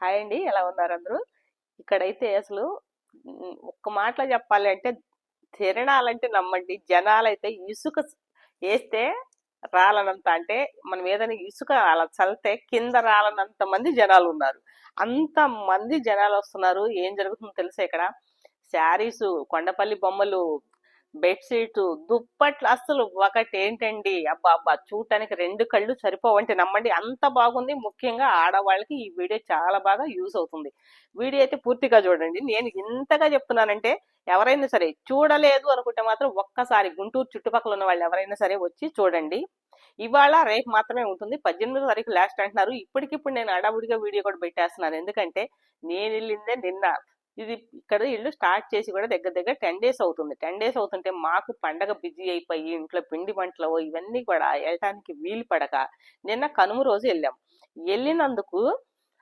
Hi అండి ఎలా ఉన్నారు అందరూ? ఇక్కడైతే అసలు ఒక్క మాటలో చెప్పాలి అంటే తిరణాలంటే నమ్మండి. జనాలైతే ఇసుక వేస్తే రాలనంత అంటే మనం ఏదైనా ఇసుక అలా చల్లితే కింద రాలనంత మంది జనాలు ఉన్నారు అంత మంది జనాలు వస్తున్నారు. ఏం జరుగుతుందో తెలుసా ఇక్కడ? శారీసు కొండపల్లి బొమ్మలు బెడ్షీట్ దుప్పట్లు అసలు ఒకటి ఏంటండి అబ్బా అబ్బా చూడటానికి రెండు కళ్ళు సరిపోవంటే నమ్మండి. అంత బాగుంది. ముఖ్యంగా ఆడవాళ్ళకి ఈ వీడియో చాలా బాగా యూజ్ అవుతుంది. వీడియో అయితే పూర్తిగా చూడండి. నేను ఇంతగా చెప్తున్నానంటే ఎవరైనా సరే చూడలేదు అనుకుంటే మాత్రం ఒక్కసారి గుంటూరు చుట్టుపక్కల ఉన్న వాళ్ళు ఎవరైనా సరే వచ్చి చూడండి. ఇవాళ రేపు మాత్రమే ఉంటుంది. పద్దెనిమిదో తారీఖు లాస్ట్ అంటున్నారు. ఇప్పటికిప్పుడు నేను అడావుడిగా వీడియో కూడా పెట్టేస్తున్నాను. ఎందుకంటే నేను వెళ్ళిందే నిన్న. ఇది ఇక్కడ ఇల్లు స్టార్ట్ చేసి కూడా దగ్గర దగ్గర టెన్ డేస్ అవుతుంది. టెన్ డేస్ అవుతుంటే మాకు పండగ బిజీ అయిపోయి ఇంట్లో పిండి వంటలు ఇవన్నీ కూడా వెళ్ళటానికి వీలు పడక. నిన్న కనుమ రోజు వెళ్ళాం. వెళ్ళినందుకు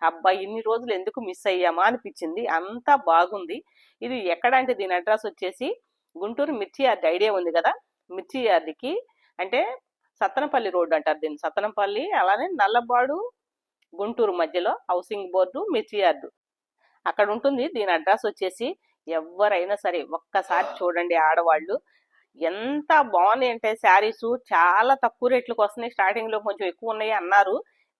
అబ్బా ఇన్ని రోజులు ఎందుకు మిస్ అయ్యామా? అనిపించింది. అంతా బాగుంది. ఇది ఎక్కడ అంటే దీని అడ్రస్ వచ్చేసి గుంటూరు మిర్చి యార్డ్ ఐడియా ఉంది కదా? మిర్చి యార్డ్కి అంటే సత్తనపల్లి రోడ్డు అంటారు దీన్ని. సత్తనపల్లి అలానే నల్లబాడు గుంటూరు మధ్యలో హౌసింగ్ బోర్డు మిర్చి యార్డు. అక్కడ ఉంటుంది దీని అడ్రస్ వచ్చేసి ఎవరైనా సరే ఒక్కసారి చూడండి ఆడవాళ్ళు. ఎంత బాగున్నాయి అంటే శారీస్ చాలా తక్కువ రేట్లకు వస్తున్నాయి. స్టార్టింగ్లో కొంచెం ఎక్కువ ఉన్నాయి అన్నారు.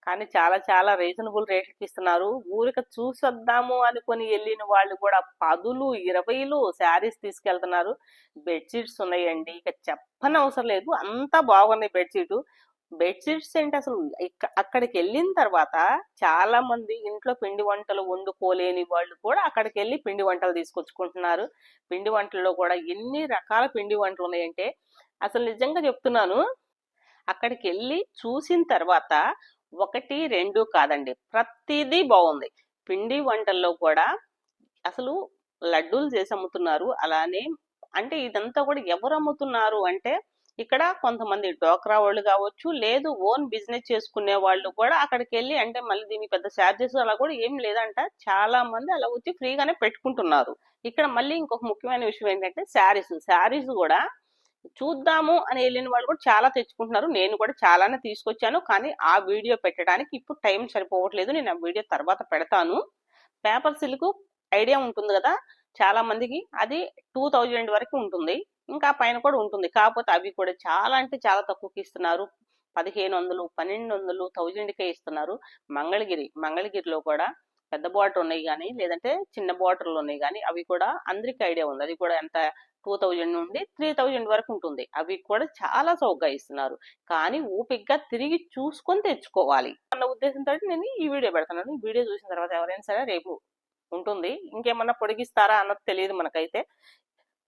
కానీ చాలా చాలా రీజనబుల్ రేట్లకి ఇస్తున్నారు. ఊరిక చూసొద్దాము అనుకొని వెళ్ళిన వాళ్ళు కూడా పదులు ఇరవైలు శారీస్ తీసుకెళ్తున్నారు. బెడ్షీట్స్ ఉన్నాయండి. ఇక చెప్పని అవసరం లేదు. అంతా బాగున్నాయి బెడ్షీట్. బెడ్షీట్స్ ఏంటి అసలు? అక్కడికి వెళ్ళిన తర్వాత చాలా మంది ఇంట్లో పిండి వంటలు వండుకోలేని వాళ్ళు కూడా అక్కడికి వెళ్ళి పిండి వంటలు తీసుకొచ్చుకుంటున్నారు. పిండి వంటల్లో కూడా ఎన్ని రకాల పిండి వంటలు ఉన్నాయంటే అసలు నిజంగా చెప్తున్నాను అక్కడికి వెళ్ళి చూసిన తర్వాత ఒకటి రెండు కాదండి ప్రతిదీ బాగుంది. పిండి వంటల్లో కూడా అసలు లడ్డూలు చేసి అమ్ముతున్నారు. అలానే అంటే ఇదంతా కూడా ఎవరు అమ్ముతున్నారు అంటే ఇక్కడ కొంతమంది డోక్రా వాళ్ళు కావచ్చు లేదు ఓన్ బిజినెస్ చేసుకునే వాళ్ళు కూడా అక్కడికి వెళ్ళి అంటే మళ్ళీ దీనికి పెద్ద ఛార్జెస్ అలా కూడా ఏం లేదంట. చాలా మంది అలా వచ్చి ఫ్రీగానే పెట్టుకుంటున్నారు. ఇక్కడ మళ్ళీ ఇంకొక ముఖ్యమైన విషయం ఏంటంటే శారీస్. శారీస్ కూడా చూద్దాము అని వెళ్ళిన వాళ్ళు కూడా చాలా తెచ్చుకుంటున్నారు. నేను కూడా చాలానే తీసుకొచ్చాను. కానీ ఆ వీడియో పెట్టడానికి ఇప్పుడు టైం సరిపోవట్లేదు. నేను ఆ వీడియో తర్వాత పెడతాను. పేపర్ సిల్క్ ఐడియా ఉంటుంది కదా చాలా మందికి. అది టూ థౌజండ్ వరకు ఉంటుంది. ఇంకా పైన కూడా ఉంటుంది. కాకపోతే అవి కూడా చాలా అంటే చాలా తక్కువకి ఇస్తున్నారు. పదిహేను వందలు పన్నెండు వందలు థౌజండ్కే ఇస్తున్నారు. మంగళగిరి మంగళగిరిలో కూడా పెద్ద బాటిల్ ఉన్నాయి కానీ లేదంటే చిన్న బాటర్లు ఉన్నాయి కానీ అవి కూడా అందరికి ఐడియా ఉంది. అది కూడా ఎంత? టూ థౌజండ్ నుండి త్రీ థౌజండ్ వరకు ఉంటుంది. అవి కూడా చాలా చౌకగా ఇస్తున్నారు. కానీ ఓపిక్గా తిరిగి చూసుకొని తెచ్చుకోవాలి. అన్న ఉద్దేశంతో నేను ఈ వీడియో పెడుతున్నాను ఈ వీడియో చూసిన తర్వాత ఎవరైనా సరే రేపు ఉంటుంది. ఇంకేమన్నా పొడిగిస్తారా అన్నది తెలియదు మనకైతే.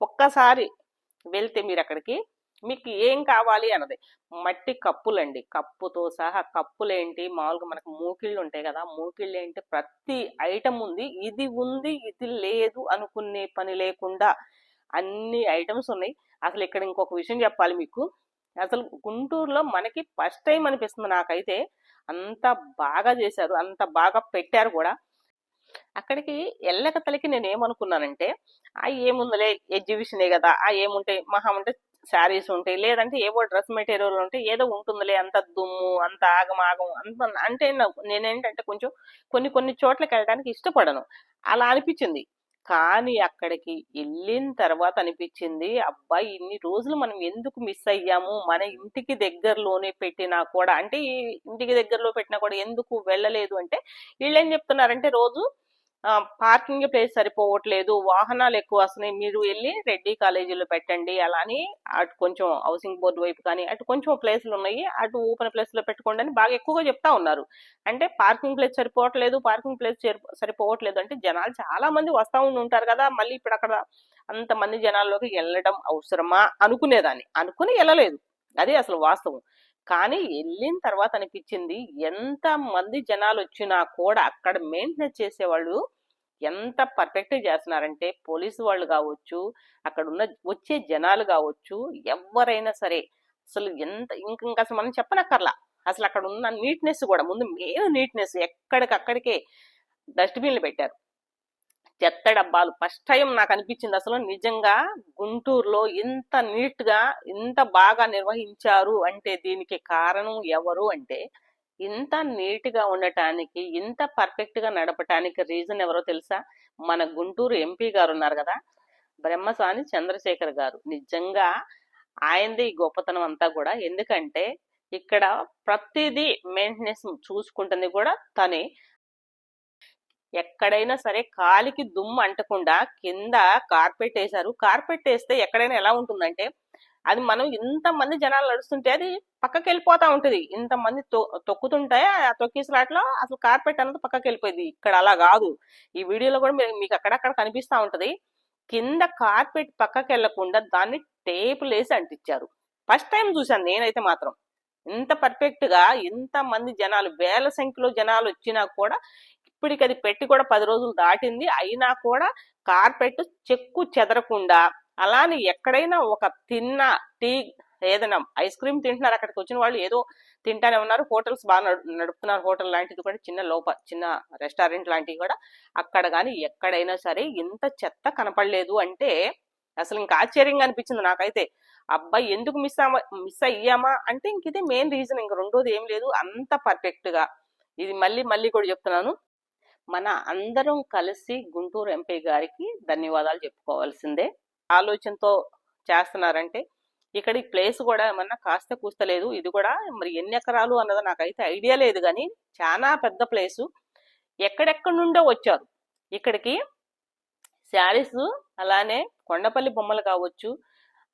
ఒక్కసారి వెళ్తే మీరు అక్కడికి మీకు ఏం కావాలి అన్నది. మట్టి కప్పులండి. కప్పుతో సహా కప్పులేంటి? మామూలుగా మనకు మూకిళ్ళు ఉంటాయి కదా మూకిళ్ళు ఏంటి ప్రతి ఐటమ్ ఉంది. ఇది ఉంది ఇది లేదు అనుకునే పని లేకుండా అన్ని ఐటమ్స్ ఉన్నాయి. అసలు ఇక్కడ ఇంకొక విషయం చెప్పాలి మీకు. అసలు గుంటూరులో మనకి ఫస్ట్ టైం అనిపిస్తుంది నాకైతే. అంత బాగా చేశారు అంత బాగా పెట్టారు కూడా. అక్కడికి వెళ్ళక తలకి నేను ఏమనుకున్నానంటే ఆ ఏముందిలే ఎగ్జిబిషనే కదా ఆ ఏముంటాయి మహా ఉంటే శారీస్ ఉంటాయి లేదంటే ఏవో డ్రెస్ మెటీరియల్ ఉంటాయి ఏదో ఉంటుందిలే అంత దుమ్ము అంత ఆగమాగం అంత అంటే నేనేంటంటే కొంచెం కొన్ని కొన్ని చోట్లకి వెళ్ళడానికి ఇష్టపడను. అలా అనిపించింది. కానీ అక్కడికి వెళ్ళిన తర్వాత అనిపించింది అబ్బాయి ఇన్ని రోజులు మనం ఎందుకు మిస్ అయ్యాము? మన ఇంటికి దగ్గరలోనే పెట్టినా కూడా అంటే ఇంటికి దగ్గరలో పెట్టినా కూడా ఎందుకు వెళ్ళలేదు అంటే వీళ్ళు ఏం చెప్తున్నారంటే రోజు పార్కింగ్ ప్లేస్ సరిపోవట్లేదు వాహనాలు ఎక్కువ వస్తున్నాయి మీరు వెళ్ళి రెడ్డి కాలేజీలో పెట్టండి అలా అని అటు కొంచెం హౌసింగ్ బోర్డు వైపు కానీ అటు కొంచెం ప్లేస్లు ఉన్నాయి అటు ఓపెన్ ప్లేస్లో పెట్టుకోండి అని బాగా ఎక్కువగా చెప్తా ఉన్నారు. అంటే పార్కింగ్ ప్లేస్ సరిపోవట్లేదు పార్కింగ్ ప్లేస్ సరిపోవట్లేదు అంటే జనాలు చాలా మంది వస్తూ ఉండి ఉంటారు కదా మళ్ళీ ఇప్పుడు అక్కడ అంతమంది జనాల్లోకి వెళ్ళడం అవసరమా? అనుకునేదాన్ని. అనుకుని వెళ్ళలేదు. అదే అసలు వాస్తవం. కానీ వెళ్ళిన తర్వాత అనిపించింది ఎంత మంది జనాలు వచ్చినా కూడా అక్కడ మెయింటెనెన్స్ చేసేవాళ్ళు ఎంత పర్ఫెక్ట్ చేస్తున్నారంటే పోలీసు వాళ్ళు కావచ్చు అక్కడ ఉన్న వచ్చే జనాలు కావచ్చు ఎవరైనా సరే అసలు ఎంత ఇంక ఇంకా అసలు మనం చెప్పనక్కర్లా. అసలు అక్కడ ఉన్న నీట్నెస్ కూడా ముందు మెయిన్ నీట్నెస్ ఎక్కడికక్కడికే డస్ట్బిన్లు పెట్టారు. చెత్త డబ్బాలు. ఫస్ట్ టైం నాకు అనిపించింది అసలు నిజంగా గుంటూరులో ఇంత నీట్గా ఇంత బాగా నిర్వహించారు అంటే దీనికి కారణం ఎవరు అంటే ఇంత నీట్గా ఉండటానికి ఇంత పర్ఫెక్ట్గా నడపటానికి రీజన్ ఎవరో తెలుసా? మన గుంటూరు ఎంపీ గారు ఉన్నారు కదా బ్రహ్మస్వామి చంద్రశేఖర్ గారు. నిజంగా ఆయనది ఈ గొప్పతనం అంతా కూడా. ఎందుకంటే ఇక్కడ ప్రతిదీ మెయింటెనెన్స్ చూసుకుంటుంది కూడా తనే. ఎక్కడైనా సరే కాలికి దుమ్ము అంటకుండా కింద కార్పెట్ వేశారు. కార్పెట్ వేస్తే ఎక్కడైనా ఎలా ఉంటుందంటే అది మనం ఇంతమంది జనాలు నడుస్తుంటే అది పక్కకి వెళ్ళిపోతా ఉంటది. ఇంతమంది తొక్కుతుంటే ఆ తొక్కిసలాట్లో అసలు కార్పెట్ అన్నది పక్కకి వెళ్ళిపోయింది ఇక్కడ అలా కాదు. ఈ వీడియోలో కూడా మీకు అక్కడక్కడ కనిపిస్తా ఉంటది. కింద కార్పెట్ పక్కకి వెళ్ళకుండా దాన్ని టేపులు వేసి అంటించారు. ఫస్ట్ టైం చూశాను నేనైతే మాత్రం. ఇంత పర్ఫెక్ట్గా ఇంత మంది జనాలు వేల సంఖ్యలో జనాలు వచ్చినా కూడా ఇప్పటికి అది పెట్టి కూడా పది రోజులు దాటింది. అయినా కూడా కార్పెట్ చెక్కు చెదరకుండా అలానే ఎక్కడైనా ఒక తిన్న టీ ఏదైనా ఐస్ క్రీమ్ తింటున్నారు. అక్కడికి వచ్చిన వాళ్ళు ఏదో తింటానే ఉన్నారు. హోటల్స్ బాగా నడుపుతున్నారు. హోటల్ లాంటిది కూడా చిన్న లోప చిన్న రెస్టారెంట్ లాంటివి కూడా. అక్కడ కానీ ఎక్కడైనా సరే ఇంత చెత్త కనపడలేదు అంటే అసలు ఇంకా ఆశ్చర్యంగా అనిపించింది నాకైతే. అబ్బాయి ఎందుకు మిస్ మిస్ అయ్యామా? అంటే ఇంక ఇదే మెయిన్ రీజన్. ఇంక రెండోది ఏం లేదు. అంత పర్ఫెక్ట్గా ఇది మళ్ళీ మళ్ళీ కూడా చెప్తున్నాను. మన అందరం కలిసి గుంటూరు ఎంపీ గారికి ధన్యవాదాలు చెప్పుకోవాల్సిందే. ఆలోచనతో చేస్తున్నారంటే ఇక్కడ ప్లేస్ కూడా ఏమన్నా కాస్త కూస్తలేదు. ఇది కూడా మరి ఎన్ని ఎకరాలు అన్నది నాకైతే ఐడియా లేదు కానీ చాలా పెద్ద ప్లేసు. ఎక్కడెక్కడి నుండో వచ్చారు. ఇక్కడికి శారీస్ అలానే కొండపల్లి బొమ్మలు కావచ్చు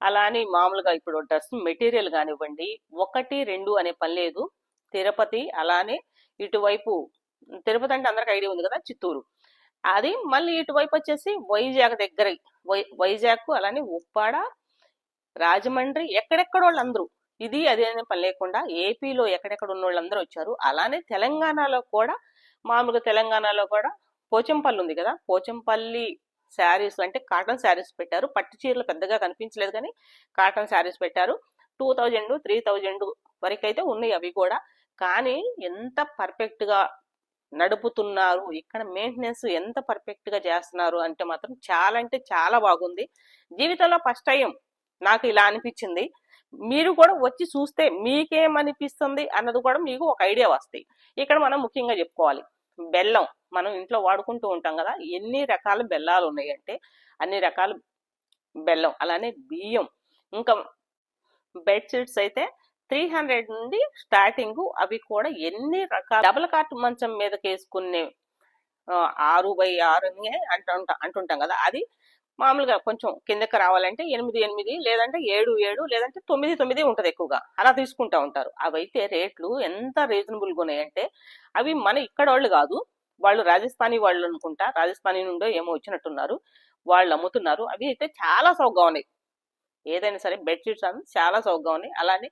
అలానే మామూలుగా ఇప్పుడు డ్రెస్ మెటీరియల్ కానివ్వండి ఒకటి రెండు అనే పని లేదు. తిరుపతి అలానే ఇటువైపు తిరుపతి అంటే అందరికి ఐడియా ఉంది కదా చిత్తూరు. అది మళ్ళీ ఇటువైపు వచ్చేసి వైజాగ్ దగ్గర వై- వైజాగ్ అలానే ఉప్పాడ రాజమండ్రి ఎక్కడెక్కడ వాళ్ళందరూ. ఇది అదే పని లేకుండా ఏపీలో ఎక్కడెక్కడ ఉన్న వాళ్ళందరూ వచ్చారు. అలానే తెలంగాణలో కూడా మామూలుగా తెలంగాణలో కూడా పోచంపల్లి ఉంది కదా పోచంపల్లి శారీస్ అంటే కాటన్ శారీస్ పెట్టారు. పట్టు చీరలు పెద్దగా కనిపించలేదు కానీ కాటన్ శారీస్ పెట్టారు. టూ థౌజండ్ త్రీ థౌజండ్ వరకు అయితే ఉన్నాయి అవి కూడా. కానీ ఎంత పర్ఫెక్ట్గా నడుపుతున్నారు. ఇక్కడ మెయింటెనెన్స్ ఎంత పర్ఫెక్ట్గా చేస్తున్నారు అంటే మాత్రం చాలా అంటే చాలా బాగుంది. జీవితంలో ఫస్ట్ టైం నాకు ఇలా అనిపించింది. మీరు కూడా వచ్చి చూస్తే మీకేమనిపిస్తుంది అన్నది కూడా మీకు ఒక ఐడియా వస్తాయి. ఇక్కడ మనం ముఖ్యంగా చెప్పుకోవాలి. బెల్లం మనం ఇంట్లో వాడుకుంటూ ఉంటాం కదా. ఎన్ని రకాల బెల్లాలు ఉన్నాయంటే అన్ని రకాల బెల్లం అలానే బియ్యం. ఇంకా బెడ్షీట్స్ అయితే త్రీ హండ్రెడ్ నుండి స్టార్టింగ్ అవి కూడా ఎన్ని రకాల డబుల్ కాట్ మంచం మీదకి వేసుకునే ఆరు బై ఆరు అని అంటుంటా అంటుంటాం కదా. అది మామూలుగా కొంచెం కిందకి రావాలంటే ఎనిమిది ఎనిమిది లేదంటే ఏడు ఏడు లేదంటే తొమ్మిది తొమ్మిది ఉంటుంది ఎక్కువగా. అలా తీసుకుంటా ఉంటారు. అవైతే రేట్లు ఎంత రీజనబుల్గా ఉన్నాయంటే అవి మన ఇక్కడ వాళ్ళు కాదు. వాళ్ళు రాజస్థానీ వాళ్ళు అనుకుంటా రాజస్థానీ నుండో ఏమో వచ్చినట్టున్నారు. వాళ్ళు అమ్ముతున్నారు. అవి అయితే చాలా సౌకగా ఉన్నాయి. ఏదైనా సరే బెడ్షీట్స్ అని చాలా సౌకగా ఉన్నాయి. అలానే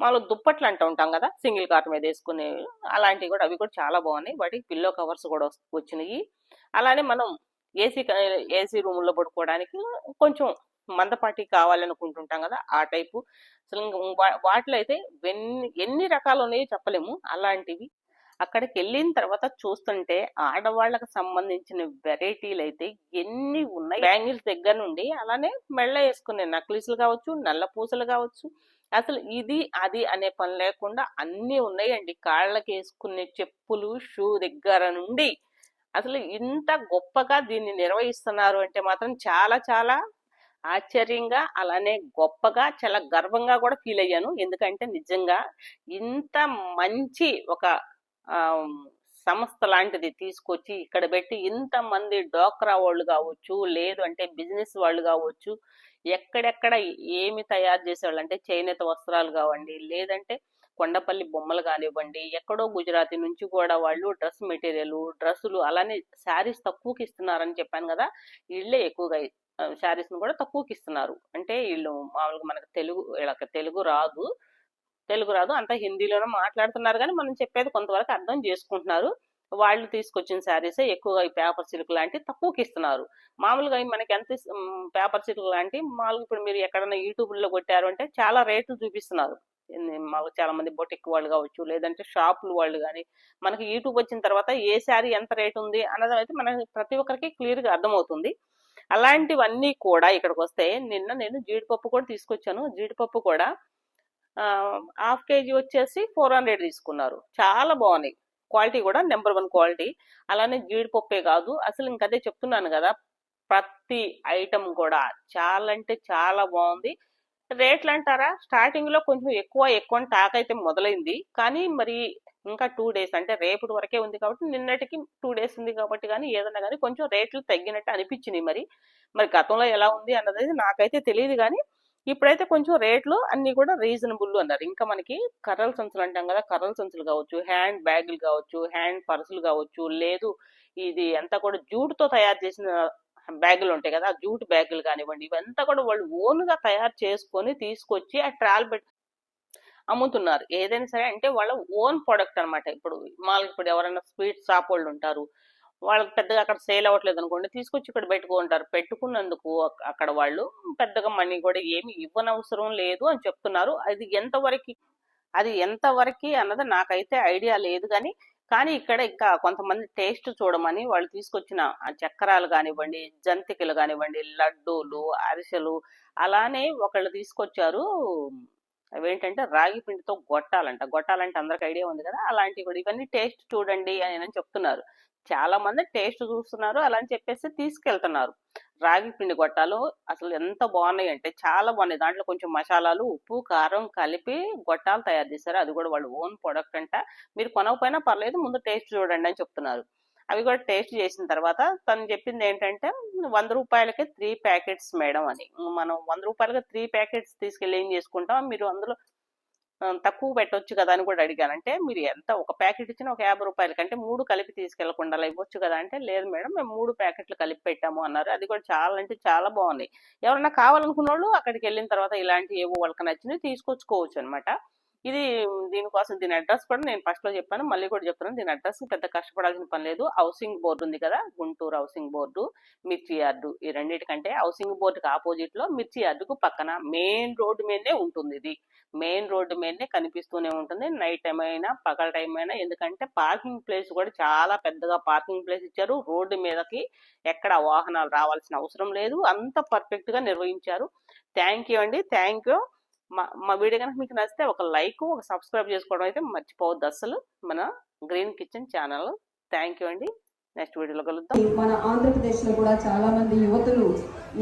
మామూలు దుప్పట్లు అంటూ ఉంటాం కదా సింగిల్ కార్ట్ మీద వేసుకునే అలాంటివి కూడా అవి కూడా చాలా బాగున్నాయి. వాటికి పిల్లో కవర్స్ కూడా వచ్చినాయి. అలానే మనం ఏసీ ఏసీ రూముల్లో పడుకోవడానికి కొంచెం మందపాటి కావాలనుకుంటుంటాం కదా ఆ టైపు. అసలు వాటిలో అయితే ఎన్ని ఎన్ని రకాలు ఉన్నాయో చెప్పలేము. అలాంటివి అక్కడికి వెళ్ళిన తర్వాత చూస్తుంటే ఆడవాళ్ళకి సంబంధించిన వెరైటీలు అయితే ఎన్ని ఉన్నాయి. బ్యాంగిల్స్ దగ్గర నుండి అలానే మెళ్ళ వేసుకునే నక్లీసులు కావచ్చు నల్ల పూసలు కావచ్చు అసలు ఇది అది అనే పని లేకుండా అన్నీ ఉన్నాయండి. కాళ్ళకి వేసుకునే చెప్పులు షూ దగ్గర నుండి. అసలు ఇంత గొప్పగా దీన్ని నిర్వహిస్తున్నారు అంటే మాత్రం చాలా చాలా ఆశ్చర్యంగా అలానే గొప్పగా చాలా గర్వంగా కూడా ఫీల్ అయ్యాను ఎందుకంటే నిజంగా ఇంత మంచి ఒక ఆ, సంస్థ లాంటిది తీసుకొచ్చి ఇక్కడ పెట్టి ఇంతమంది డోక్రా వాళ్ళు కావచ్చు లేదు అంటే బిజినెస్ వాళ్ళు కావచ్చు ఎక్కడెక్కడ ఏమి తయారు చేసేవాళ్ళు అంటే చేనేత వస్త్రాలు కావండి లేదంటే కొండపల్లి బొమ్మలు కానివ్వండి ఎక్కడో గుజరాతీ నుంచి కూడా వాళ్ళు డ్రెస్ మెటీరియల్ డ్రెస్సులు అలానే శారీస్ తక్కువకి ఇస్తున్నారని చెప్పాను కదా వీళ్ళే ఎక్కువగా శారీస్ను కూడా తక్కువకి ఇస్తున్నారు. అంటే వీళ్ళు మామూలుగా మనకు తెలుగు వీళ్ళకి తెలుగు రాదు. తెలుగు రాదు అంతా హిందీలోనే మాట్లాడుతున్నారు కానీ మనం చెప్పేది కొంతవరకు అర్థం చేసుకుంటున్నారు. వాళ్ళు తీసుకొచ్చిన శారీసే ఎక్కువగా ఈ పేపర్ సిల్క్ లాంటివి తక్కువకి ఇస్తున్నారు మామూలుగా మనకి ఎంత పేపర్ సిల్క్ లాంటి మామూలుగా ఇప్పుడు మీరు ఎక్కడైనా యూట్యూబ్లో కొట్టారు అంటే చాలా రేట్లు చూపిస్తున్నారు. మాకు చాలా మంది బొటిక్ వాళ్ళు కావచ్చు లేదంటే షాపులు వాళ్ళు కానీ మనకి యూట్యూబ్ వచ్చిన తర్వాత ఏ శారీ ఎంత రేట్ ఉంది అన్నది అయితే మనకి ప్రతి ఒక్కరికి క్లియర్గా అర్థమవుతుంది. అలాంటివన్నీ కూడా ఇక్కడికి వస్తే నిన్న నేను జీడిపప్పు కూడా తీసుకొచ్చాను. జీడిపప్పు కూడా హాఫ్ కేజీ వచ్చేసి ఫోర్ హండ్రెడ్ తీసుకున్నారు. చాలా బాగున్నాయి. క్వాలిటీ కూడా నెంబర్ వన్ క్వాలిటీ. అలానే జీడిపప్పే కాదు. అసలు ఇంకదే చెప్తున్నాను కదా ప్రతి ఐటమ్ కూడా చాలా అంటే చాలా బాగుంది. రేట్లు అంటారా స్టార్టింగ్లో కొంచెం ఎక్కువ ఎక్కువ టాక్ అయితే మొదలైంది. కానీ మరి ఇంకా టూ డేస్ అంటే రేపటి వరకే ఉంది కాబట్టి నిన్నటికి టూ డేస్ ఉంది కాబట్టి కానీ ఏదన్నా కానీ కొంచెం రేట్లు తగ్గినట్టు అనిపించినాయి మరి. మరి గతంలో ఎలా ఉంది అన్నది నాకైతే తెలియదు కానీ ఇప్పుడైతే కొంచెం రేట్లు అన్ని కూడా రీజనబుల్ అన్నారు. ఇంకా మనకి కర్రల సంచులు అంటాం కదా కర్రల సంచులు కావచ్చు హ్యాండ్ బ్యాగులు కావచ్చు హ్యాండ్ పర్సులు కావచ్చు లేదు ఇది అంతా కూడా జూట్తో తయారు చేసిన బ్యాగులు ఉంటాయి కదా జూట్ బ్యాగులు కానివ్వండి ఇవంతా కూడా వాళ్ళు ఓన్గా తయారు చేసుకొని తీసుకొచ్చి ఆ ట్రాల్ పెట్టి అమ్ముతున్నారు. ఏదైనా సరే అంటే వాళ్ళ ఓన్ ప్రొడక్ట్ అన్నమాట. ఇప్పుడు మాకు ఇప్పుడు ఎవరైనా స్వీట్ షాప్ వాళ్ళు ఉంటారు వాళ్ళకి పెద్దగా అక్కడ సేల్ అవ్వట్లేదు అనుకోండి తీసుకొచ్చి ఇక్కడ పెట్టుకుంటారు పెట్టుకున్నందుకు అక్కడ వాళ్ళు పెద్దగా మనీ కూడా ఏమి ఇవ్వనవసరం లేదు అని చెప్తున్నారు. అది ఎంతవరకు అది ఎంతవరకు అన్నది నాకైతే ఐడియా లేదు కానీ కానీ ఇక్కడ ఇంకా కొంతమంది టేస్ట్ చూడమని వాళ్ళు తీసుకొచ్చిన చక్రాలు కానివ్వండి జంతికలు కానివ్వండి లడ్డూలు అరిసెలు అలానే ఒకళ్ళు తీసుకొచ్చారు. అవేంటంటే రాగి పిండితో గొట్టాలంట. గొట్టాలంటే అందరికి ఐడియా ఉంది కదా అలాంటివి కూడా. ఇవన్నీ టేస్ట్ చూడండి అని చెప్తున్నారు. చాలా మంది టేస్ట్ చూస్తున్నారు అలా అని చెప్పేసి తీసుకెళ్తున్నారు. రాగి పిండి గొట్టాలు అసలు ఎంత బాగున్నాయి అంటే చాలా బాగున్నాయి. దాంట్లో కొంచెం మసాలాలు ఉప్పు కారం కలిపి గొట్టాలు తయారు చేశారు. అది కూడా వాళ్ళు ఓన్ ప్రొడక్ట్ అంట. మీరు కొనకపోయినా పర్లేదు ముందు టేస్ట్ చూడండి అని చెప్తున్నారు. అవి కూడా టేస్ట్ చేసిన తర్వాత తను చెప్పింది ఏంటంటే వంద రూపాయలకే త్రీ ప్యాకెట్స్ మేడం అని. మనం వంద రూపాయలకి త్రీ ప్యాకెట్స్ తీసుకెళ్ళి ఏం చేసుకుంటాం? మీరు అందులో తక్కువ పెట్టొచ్చు కదా అని కూడా అడిగాను. అంటే మీరు ఎంత ఒక ప్యాకెట్ ఇచ్చినా ఒక యాభై రూపాయల కంటే మూడు కలిపి తీసుకెళ్ళకుండా ఇవ్వచ్చు కదా అంటే లేదు మేడం మేము మూడు ప్యాకెట్లు కలిపి పెట్టాము అన్నారు. అది కూడా చాలా అంటే చాలా బాగున్నాయి ఎవరైనా కావాలనుకున్న వాళ్ళు అక్కడికి వెళ్ళిన తర్వాత ఇలాంటి ఏవో వాళ్ళకి నచ్చినవి తీసుకొచ్చుకోవచ్చు అనమాట ఇది దీనికోసం దీని అడ్రస్ కూడా నేను ఫస్ట్లో చెప్పాను మళ్ళీ కూడా చెప్తున్నాను. దీని అడ్రస్ పెద్ద కష్టపడాల్సిన పని లేదు. హౌసింగ్ బోర్డు ఉంది కదా Guntur housing board Mirchi yard ఈ రెండింటికంటే హౌసింగ్ బోర్డుకి ఆపోజిట్లో మిర్చి యార్డుకు పక్కన మెయిన్ రోడ్డు మీదనే ఉంటుంది ఇది. మెయిన్ రోడ్డు మీదనే కనిపిస్తూనే ఉంటుంది. నైట్ టైం అయినా పగల టైం అయినా ఎందుకంటే పార్కింగ్ ప్లేస్ కూడా చాలా పెద్దగా పార్కింగ్ ప్లేస్ ఇచ్చారు. రోడ్డు మీదకి ఎక్కడ వాహనాలు రావాల్సిన అవసరం లేదు. అంత పర్ఫెక్ట్గా నిర్వహించారు. థ్యాంక్ యూ అండి. థ్యాంక్ యూ మా మా వీడియో కనుక మీకు నచ్చితే ఒక లైక్ ఒక సబ్స్క్రైబ్ చేసుకోవడం అయితే మర్చిపోవద్దు అసలు మన green kitchen channel. Thank you అండి. నెక్స్ట్ వీడియోలో కలుద్దాం. మన ఆంధ్రప్రదేశ్లో కూడా చాలా మంది యువతులు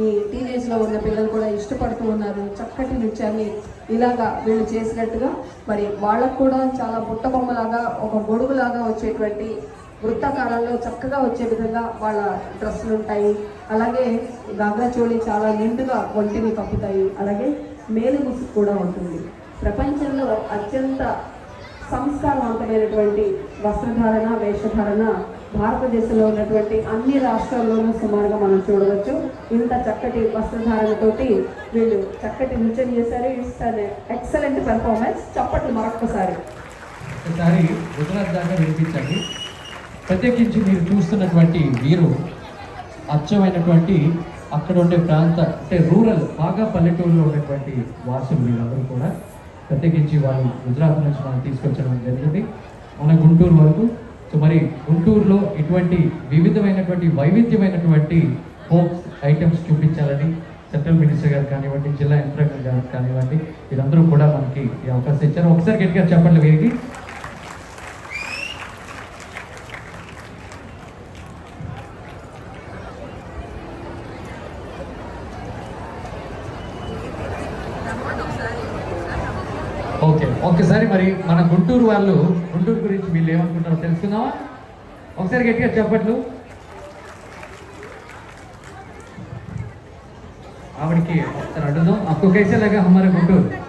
ఈ టీనేజ్లో ఉన్న పిల్లలు కూడా ఇష్టపడుతూ ఉన్నారు. చక్కటి నృత్యాన్ని ఇలాగా వీళ్ళు చేసినట్టుగా మరి వాళ్ళకు కూడా చాలా బుట్ట బొమ్మలాగా ఒక గొడుగులాగా వచ్చేటువంటి వృత్తాకారంలో చక్కగా వచ్చే విధంగా వాళ్ళ డ్రెస్సులు ఉంటాయి అలాగే గాగ్రా చాలా నిండుగా ఒంటిని కప్పుతాయి. అలాగే మేలు కూడా ఉంటుంది. ప్రపంచంలో అత్యంత సంస్కారవంతమైనటువంటి వస్త్రధారణ వేషధారణ భారతదేశంలో ఉన్నటువంటి అన్ని రాష్ట్రాల్లోనూ సుమారుగా మనం చూడవచ్చు. ఇంత చక్కటి వస్త్రధారణతోటి వీళ్ళు చక్కటి నృత్యం చేశారు. ఇట్స్ అన్ ఎక్సలెంట్ పెర్ఫార్మెన్స్ చప్పట్లు మరొకసారి ఒకసారి గుజరాత్ దాకా వినిపించండి ప్రత్యేకించి మీరు చూస్తున్నటువంటి వీరు అచ్చమైనటువంటి అక్కడ ఉండే ప్రాంత అంటే రూరల్ బాగా పల్లెటూరులో ఉన్నటువంటి వాసులు వీళ్ళందరూ కూడా ప్రత్యేకించి వాళ్ళు గుజరాత్ నుంచి మనం తీసుకొచ్చడం జరిగింది. మన గుంటూరు వరకు. సో మరి గుంటూరులో ఇటువంటి వివిధమైనటువంటి వైవిధ్యమైనటువంటి హోప్స్ ఐటమ్స్ చూపించాలని సెంట్రల్ మినిస్టర్ గారు కానివ్వండి జిల్లా ఇన్స్పెక్టర్ గారు కానివ్వండి వీళ్ళందరూ కూడా మనకి ఈ అవకాశం ఇచ్చారు. ఒకసారి గట్టిగా చెప్పండి వీరికి. ఒకసారి మరి మన గుంటూరు వాళ్ళు గుంటూరు గురించి వీళ్ళు ఏమనుకుంటారో తెలుసుకుందామా? ఒకసారి గట్టిగా చెప్పట్లు. ఆవిడకి ఒకసారి అడుగుదాం. అక్కకైతే లేక గుంటూరు.